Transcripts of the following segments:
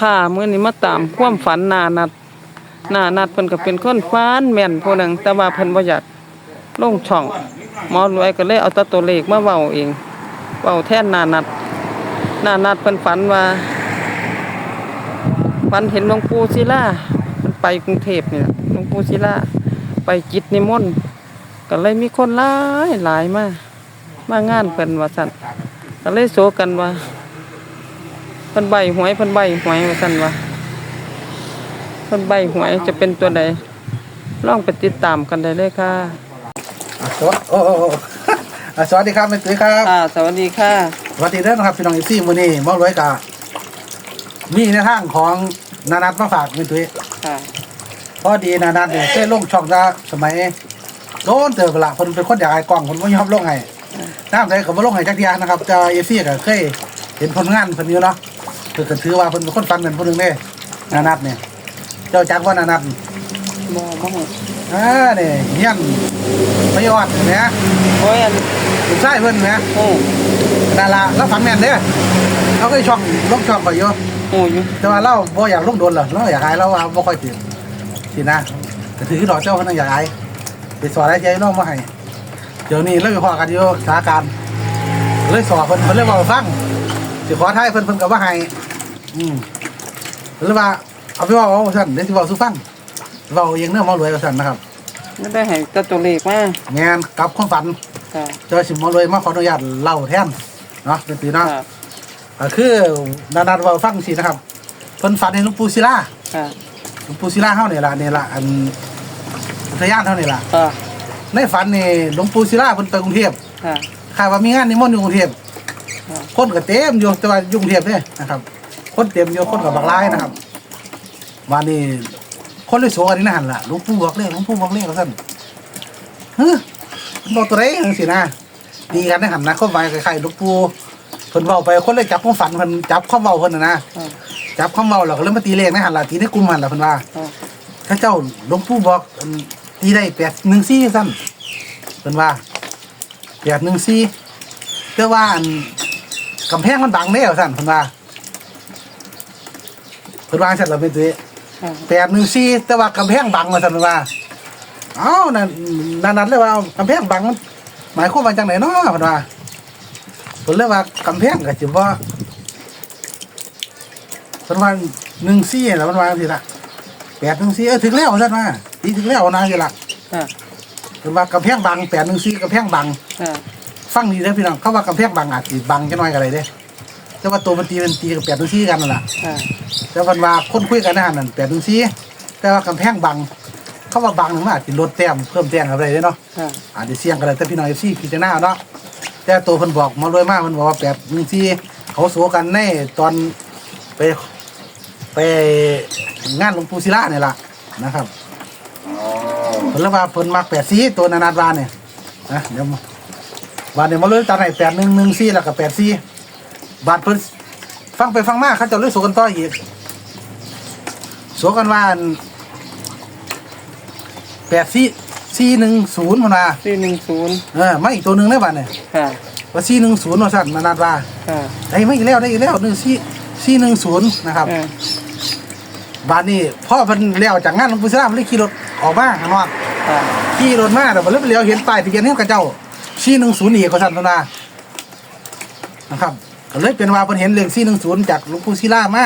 ค่ะมื้อนี้มาตามความฝันหนานัดหนานัดเพิ่นก็เป็นคนฝันแม่นผู้หนึงแต่ว่าเพิ่นบ่อยากลงช่องหมอรวยก็เลยเอาแตตัวเลขมาเว้าเองเว้าแทนหนานัดหนานัดเพิ่นฝันว่าฝันเห็นหลวงปู่ศิลาเพิ่นไปกรุงเทพนี่ล่ะหลวงปู่ศิลาไปกิจนิมนต์ก็เลยมีคนหลายหลายมา มางานเพิ่นว่าซั่นก็เลยโซกันว่าเพิ่นใบหวยเพิ่นใบหวยว่าซั่นว่าเพิ่นใบหวยจะเป็นตัวใดลองไปติดตามกันได้เลยค่ะอะสวัสดีโอ้โอ้โอ้อะสวัสดีครับแม่ตุ้ยครับค่ะสวัสดีค่ะสวัสดีเด้อนะครับพี่น้องอีซี่มื้อนี้หมอรวยกะมีในทางของนานัทมาฝากแม่ตุ้ยค่ะ พอดีนานัทเนี่ยเคยลงช่องซะสมัยโดนเติบละเพิ่นเป็นคนอยากให้กล้องเพิ่นบ่ยอมลงให้น้ำใจก็บ่ลงให้จักเที่ยนะครับแต่อีซี่ก็เคยเห็นผลงานเพิ่นอยู่เนาะ เพิ่นก็ถือว่าเพิ่นเป็นคนฟันเป็นผู้หนึงเด้นานัทเนี่ยเจ้าจักว่านานัทบ่บ่ฮู้อ่านี่เฮียนไม่ยอดเนี่ยโอ้ยอันลูกชายเพิ่นเนี่ยโอ้นั่นล่ะแล้วฝันแม่นเด้อเขาเคยช่องลงช่องไปอยู่โอ้อยู่แต่ว่าเราบ่อยากลงโดนหรอกเราอยากหายเราว่าบ่ค่อยติดสินะแต่ถือดอกเจ้าเพิ่นนะอยากหายไปสอนให้ใจน้องมาให้เดี๋ยวนี้เราอยู่พอกันอยู่สถานการณ์เลยสอนเพิ่นเพิ่นเลยเว้าให้ฟังสิขอทายเพิ่นเพิ่นก็บ่ให้ อืมเพิ่นเลยว่าเอาไปเว้าเอาซั่นเดี๋ยวสิเว้าสู่ฟังเว้าเองเด้อหมอรวยว่าซั่นนะครับไม่ได้ให้แต่ตัวเลขมาแม่นกับความฝันค่ะเจ้าสิหมอรวยมาขออนุญาตเล่าแทนเนาะเป็นปีเนาะค่ะก็คือนานาเว่าฟังสินะครับเพิ่นฝันเห็นหลวงปู่ศิลาค่ะหลวงปู่ศิลาเฮานี่ล่ะนี่ล่ะอันอุทยานเฮานี่ล่ะค่ะในฝันนี่หลวงปู่ศิลาเพิ่นไปกรุงเทพ ค่ะ ข่าวว่ามีงานนิมนต์อยู่กรุงเทพค่ะคนก็เต็มอยู่แต่ว่าอยู่กรุงเทพเด้นะครับ คนเต็มอยู่คนก็บักหลายนะครับวันนี้คนเลยโสกันนี่นั่นล่ะหลวงปู่บอกเลขหลวงปู่บอกเลขว่าซั่นเฮ้ยบอกตัวไหนจังซี่นะดีกันได้หันนะเข้าไปคล้ายๆหลวงปู่เพิ่นเว้าไปคนเลยจับความฝันเพิ่นจับความเว้าเพิ่นนะนะจับข้าเมาเราก็เริ่มมาตีเลขในหันละตีในกลุ่มหันละเพิ่นว่าถ้าเจ้าหลวงปู่บอกตีได้แปดหนึ่งสี่สั้นเพิ่นว่าแปดหนึ่งสี่แต่ว่าอันกำแพงมันบังแน่สั้นเพิ่นว่า เพิ่นว่าสั่นเราเป็นตัวค่ะแปดหนึ่งสี่แต่ว่ากำแพงบังมาสั่นเพิ่นว่าเอ้านั่นนั่นนั่นเลยว่าเอากำแพงบังมันหมายความว่าจังไหนเนาะเพิ่นว่าเพิ่นเลยว่ากำแพงก็สิว่าเพิ่นว่าหนึ่งซี่แล้วมันว่าสิละแปดหนึ่งซี่เออถึงแล้วท่านว่าตีถึงแล้วนะสิละค่ะเพิ่นว่ากำแพงบังแปดหนึ่งซี่กำแพงบัง ค่ะฟังดีเด้อพี่น้องเขาว่ากำแพงบังอาจสิบังจังน้อยกันเลยเด้ แต่ว่าตัวมันตีเป็นตีกับแปดหนึ่งซี่กันนั่นแหละค่ะแต่เพิ่นว่าคนคุยกันนะนั่นแปดหนึ่งซี่แต่ว่ากำแพงบัง เขาว่าบังมันอาจสิลดแต้มเพิ่มแต้มอะไรได้เนาะค่ะอาจจะเสี่ยงกันเลยแต่พี่น้องเอฟซีพิจารณาเอาเนาะแต่ตัวเพิ่นบอกมารวยมากเพิ่นบอกว่าแปดหนึ่งซี่เขาสู้กันในตอนไปไปงานหลวงปู่ศิลาเนี่ยล่ะนะครับเพิ่นเลยว่าเพิ่นมักแปดสี่ตัวนานาดวานเนี่ยนะเดี๋ยวมาวันเดี๋ยวมาเลยตัดให้แปดหนึ่งหนึ่งสี่แล้วก็แปดสี่ บาทเพิ่นฟังไปฟังมาเขาเจะเลยสู้กันต่ออีกสู้กันว่าแปดสี่สี่หนึ่งศูนย์มันว่าสี่หนึ่งศูนย์เออมาอีกตัวหนึ่งได้บัดเนี่ยค่ะว่าสี่หนึ่งศูนย์ว่าสั่นนานาดว่าค่ะได้ไม่อีกแล้วได้อีกแล้วหนึ่งสี่สี่หนึ่งศูนย์นะครับค่ะบ้านนี้พ่อเพิ่นเลี้ยวจากงานหลวงปู่ศิลาเพิ่นเลยขี่รถออกมาข้างนอกค่ะขี่รถมาแต่เพิ่นเลยไปเลี้ยวเห็นป้ายทะเบียนเฮียนกับเจ้า410อีกก็ซั่นเพิ่นว่านะครับ ก็เลยเป็นว่าเพิ่นเห็นเลข410จากหลวงปู่ศิลามา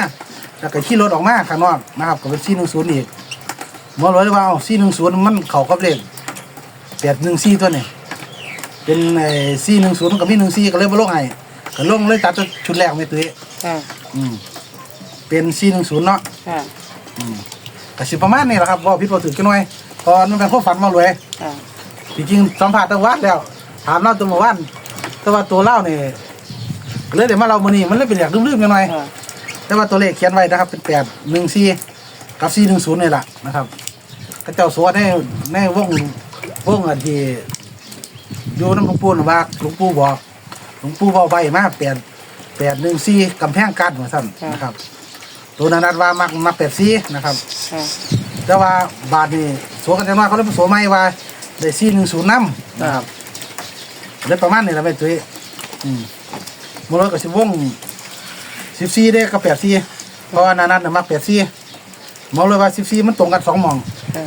แล้วก็ขี่รถออกมาข้างนอกนะครับก็เป็น410อีกหมอเลยว่าเอา410มันเข้ากับเลข814ตัวนี้เป็นไอ้410กับมี14ก็เลยบ่ลงให้ก็ลงเลยตัดชุดแรกไม่ตื้อค่ะอืมเป็น410เนาะค่ะก็สิประมาณนี้แหละครับว่าพิษว่าถือกันหน่อยตอนมันเป็นข้อฝันมาเลยค่ะจริงๆสัมผัสตั้งวัดแล้ว ถามเล่าตัวเมื่อวานแต่ว่าตัวเล่าเนี่ย เลยเดี๋ยวมาเรามื่อนี้มันเลยเป็นอย่างลืมๆกันหน่อยค่ะแต่ว่าตัวเลขเขียนไว้นะครับ เป็นแปดหนึ่งสี่กับสี่หนึ่งศูนย์นี่แหละนะครับก็เจ้าสัวในในวงวงอันที่อยู่น้ำหลวงปู่น่ะว่าหลวงปู่บอกหลวงปู่บอกไว้มาแปดแปดหนึ่งสี่กำแพงกั้นเหมือนสั้นนะครับ ตัวนั้นนัดว่ามักมักแปดสี่นะครับค่ะแต่ว่าบาทนี่สวนกันจังว่าเขาเลยผสมไม่ว่าได้ซีหนึ่งศูนย์น้ำนะครับเลยประมาณนี้แหละแม่ตุ้ยอืม มรดกสิบวงสิบสี่ได้กับแปดสี่เพราะว่านานัทน่ะมักแปดซี่หมอเลยว่าสิบซี่มันตรงกันสองหมองค่ะ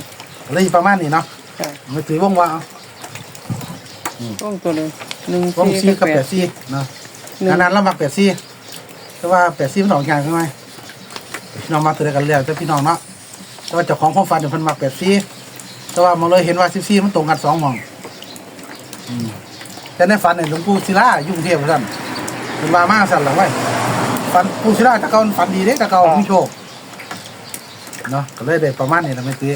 เลยประมาณนี้เนาะค่ะไม่ถือวงว่าเอาวงตัวเลยหนึ่งวงสี่ซี่กับแปแปดดซี่เนาะหนึ่งนานัทเรามักแปดซี่แต่ว่าแปดซี่มันสองอย่างใช่ไหมพี่น้องมาตัวเดียวกันแล้วแต่พี่น้องเนาะแต่ว่าเจ้าของความฝันเนี่ยเพิ่นมักแปดซี่แต่ว่าหมาเลยเห็นว่าสิบซี่มันตรงกันสองหมองอืมแต่ในฝันเนี่ยหลวงปู่ศิลาอยุ่กรุงเทพสั่น เป็นว่ามาสั่นหลังไว้ฝันปู่ศิลาตะเกาฝันดีเด้ตะเกามีโชคเนาะก็เลยได้ประมาณนี้นะไม่ตี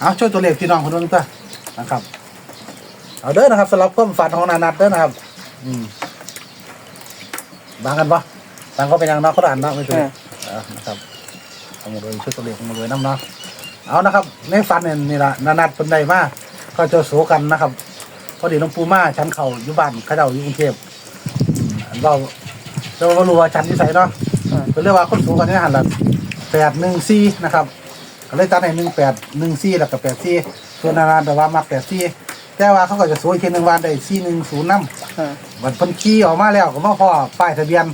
เอาช่วยตัวเลขพี่น้องคนนึงตัวนะครับ เอาเด้อนะครับสำหรับเพิ่มฝันของนานัดเด้อนะครับ อืมบางกันปะบางก็เป็นอย่างเน้องเขาอ่านเนาะไม่ตีค่ะเอานะครับเอามาโดยช่วยตัวเลขเอามาโดยน้ำเนาะเอานะครับ ในฝันเนี่ยนี่ละนานัดเป็นใดมาก็จะโสกันนะครับพอดีหลวงปู่มาชั้นเข่าอยู่บ้านเขาเจ้าอยู่กรุงเทพอืม เราเราก็รู้ว่าชั้นที่ใส่เนาะค่ะเป็นเรียกว่าคนสูงกันนี่หันละแปดหนึ่งสี่นะครับก็เลยตัดให้หนึ่งแปดหนึ่งสี่แล้วก็แปดสี่ส่วนนานๆแต่ว่ามาแปดสี่แต่ว่าเขาก็จะสวยอีกทีหนึ่งวันได้สี่หนึ่งศูนย์น้ค่ะำวันเพิ่นขี่ออกมาแล้วก็มาพ่อป้ายทะเบียน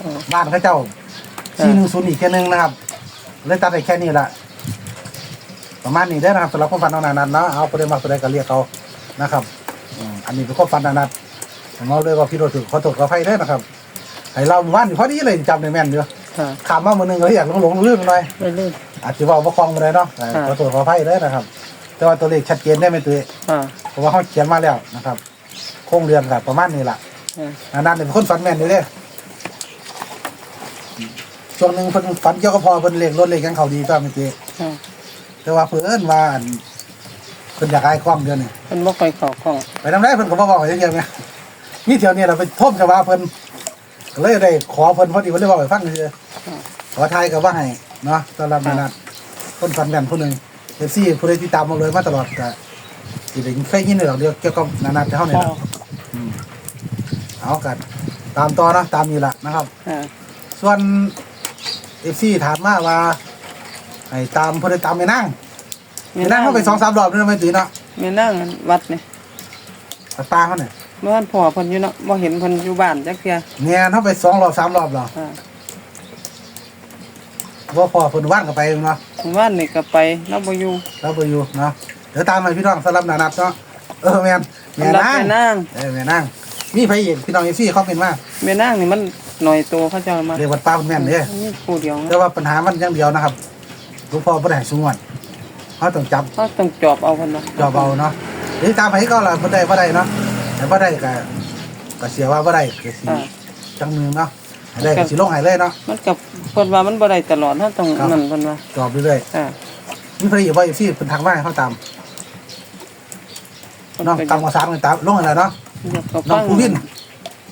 อ๋อบ้านเขาเจ้าสี่หนึ่งศูนย์อีกแค่นึงนะครับเลยตัดให้แค่นี้ละประมาณนี้ได้อนะครับสำหรับความฝันของนานันเนาะเอาประเด็นมาประเด็นก็เรียกเขานะครับอืมอันนี้เป็นความฝันนานัน ผมเอาเลยว่าพี่โรถือขอโทษขออภัยเด้อนะครับให้เราหมู่บ้านอยู่พอดีเลยจำได้แม่นอยู่ค่ะขามมามือหนึงก็อยากหลงหลงลืมหน่อยไปเรื่อยอาจจะว่าประคองมาเลยเนาะแต่ค่ะขอตัวขออภัยเลยนะครับ แต่ว่าตัวเลขชัดเจนได้ไหมตัวค่ะเพราะว่าเขาเขียนมาแล้วนะครับ โค้งเรือนกับประมาณนี้แหละค่ะนานๆเป็นคนฝันแม่นอยู่เด้ช่วงหนึ่งเพิ่นฝันเกี่ยวกับพอเพิ่นเลขรถเลขยังเขาดีก็ไม่ตีค่ะแต่ว่าเพิ่นว่าอันเพิ่นอยากให้คล้องเดือนนี่เป็นบ่ค่อยเข้าของไปทำได้เพิ่นก็บ่บอกให้เที่ยวไง มีเที่ยวนี้เราไปท่มชาวาเพิ่นก็เลยได้ขอเพิ่นพอดีเพิ่นเลยบอกให้ฟังซื่อๆขอทายกับว่าให้เนาะสำหรับนานัทคนฟันกันผู้หนึ่งเอฟซีผู้ใดที่ตามมาเลยมาตลอดก็สิได้เคยยินเรื่องเดียวเกี่ยวกับนานัทเท่านี้พ่อละอืมเอากันตามต่อนะตามนี้ละนะครับ ค่ะส่วนเอฟซีถามมาว่าให้ตามผู้ใดตามไม่นั่งไม่นั่งเขาไปสองสามรอบนี่ไม่ตื่นเนาะ แม่นั่งวัดนี่ตัดตาเขาเนี่ย เมื่อวานพ่อเพิ่นอยู่เนาะบ่เห็นเพิ่นอยู่บ้านจักเที่ยเงียเขาไปสองรอบสามรอบหรอค่ะว่าพอเพิ่นว่านกันไปเนาะเมื่อวานนี่ก็ไปเราบ่อยู่แล้วไปอยู่เนาะเดี๋ยวตามมาพี่น้องสำหรับนานัทเนาะเออแม่นแม่รับนางแม่นางเออแม่นั่งมีไผอีกพี่น้องเอฟซีเขาเป็นว่าแม่นางนี่มันหน่อยโตเขาเจ้ามาเรียกวัดป้าเป็นแม่นเด้ นี่ผู้เดียวแต่ว่าปัญหามันอย่างเดียวนะครับหลวงพ่อบ่ได้ให้สูงวันเขาต้องจับเขาต้องจอบเอาเพิ่นเนาะจอบเอาเนาะหรือตามไผก็ล่ะบ่ได้บ่ได้เนาะ แต่บ่ได้ก็ก็เสียว่าบ่ได้ก็สิค่ะจังมือเนาะให้ได้ก็สิลงให้เลยเนาะมันกับเพิ่นว่ามันบ่ได้ตลอดเฮาต้องครับนั่นเพิ่นว่าจอบเรื่อยค่ะๆมีไผอีกบ่เอฟซีเพิ่นทักมาให้เขาตามเพิ่นเนาะก็ตามภาษากันตามลงให้แล้วเนาะอยากเขาน้อฟังงผู้วิน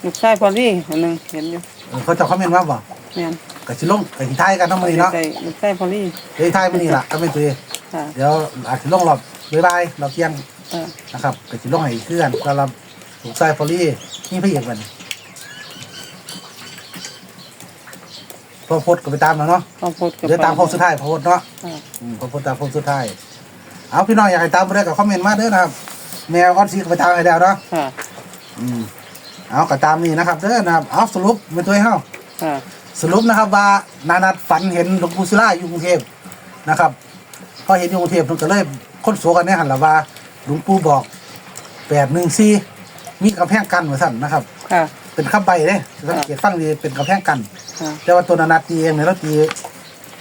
ลูกชายพอลี่อันหนึงเห็นอยู่เออเขาเจะคอมเมนต์มาบ่แม่นก็สิลงก็สิทายกันเนาะมื้อนี้เนาะใส่ลูกชายพอลี่เดี๋ยวทายมื้อนี้ล่ะก็เป็นตัวเองค่ะเดี๋ยวอาจสิลงรอบบ๊ายบายรอบเที่ยงค่ะนะครับก็สิลงให้เพื่อนสำหรับ ถูกไซฟอรี่นี่พระเอกมันพอโพดก็ไปตามแล้วเนาะเขาโพดกับเดี๋ยวตามโพสสุดท้ายพอโพดเนาะค่ะอืมพอโพดตามโพสสุดท้ายเอาพี่น้องอยากให้ตามไปได้ก็คอมเมนต์มาเด้อนะครับ แมวออนซีก็ไปตามให้แล้วเนาะค่ะอืมเอาก็ตามนี่นะครับเด้อนะครับเอาสรุปเป็นตัวให้เฮา ค่ะสรุปนะครับว่านานัดฝันเห็นหลวงปู่ศิลาอยู่กรุงเทพนะครับพอเห็นอยู่กรุงเทพเพิ่นก็เลยคนโสกันเนี่ยหันละว่าหลวงปู่บอกแปดหนึ่งสี่ มีกำแพงกันมาสั่นนะครับ ค่ะ เป็นข้าใบเลยสังเกตฟังดีเป็นกำแพงกัน ค่ะ แต่ว่าตัวนานาตีเองเนี่ยเราตี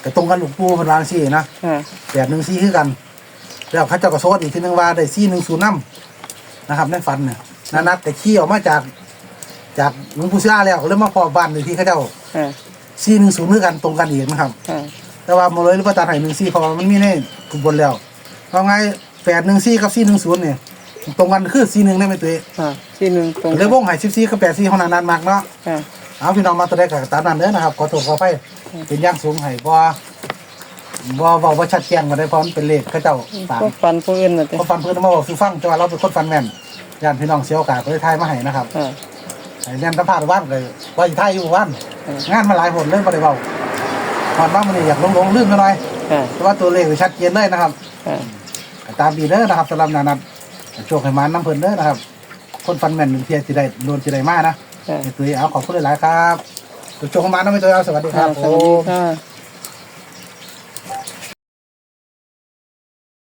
ก็ตรงกันหลวงปู่เพนวางซี่นะค่ะ แปดหนึ่งซี่คือกัน แล้วเข้าเจ้าก็โซดอีกทีหนึงว่าได้ซี่หนึ่งศูนย์น้ำนะครับในฝันเนี่ยนานัดแต่ขี้ออกมาจาก จากหลวงปู่ศิลาแล้วก็เลยมาพอบ้านในที่เข้าเจ้าค่ะ ซี่หนึ่งศูนย์คือกันตรงกันอีกนะครับ ค่ะ แต่ว่ามาเลยหรือว่าตาไห่หนึ่งซี่เพราะว่ามันมีในกุบนแล้วเพราะไงแปดหนึ่งซี่กับซี่หนึ่งศูนย์เนี่ยตรงกันคือซี่หนึ่งได้ไหมตัวเองค่ะ ที่หนึ่งตรงเลยวงไห่สิบซี่กับแปดซี่ของนานัดมากเนาะค่ะเอาพี่น้องมาตัวได้กับตามนั้นเด้อนะครับขอโทษขอไปเป็นอย่างสูงให้บ่บ่บ่บ่ชัดแจ้งมาได้เพราะมันเป็นเลขเขาเจ้าตามพวกฟันผู้อื่นน่ะติเพราะฟันเพิ่นมาบอกสู่ฟังจังว่าเราเป็นคนฟันแม่นญาติพี่น้องเสียโอกาสก็เลยทายมาให้นะครับค่ะให้แม่นสัมภาษณ์บ้านเลยว่าสิทายอยู่บ้านค่ะงานมาหลายหนเลยบ่ได้เว้าตอนบ้านมันนี่อยากลงๆลืมไปหน่อยค่ะแต่ว่าตัวเลขนี่ชัดเจนเลยนะครับ ค่ะก็ตามดีเด้อนะครับสำหรับนานัดโชคให้มาน้ำเพิ่นเด้อนะครับ คนฟันแม่นเพียสิได้โดนสิได้มานะค่ะไอ้ตุ้ยเอาขอบคุณหลายๆครับตัวโจเข้ามาน้องไม่ตัวเอาสวัสดีคค่ะรับสวัสดีผมค่ะ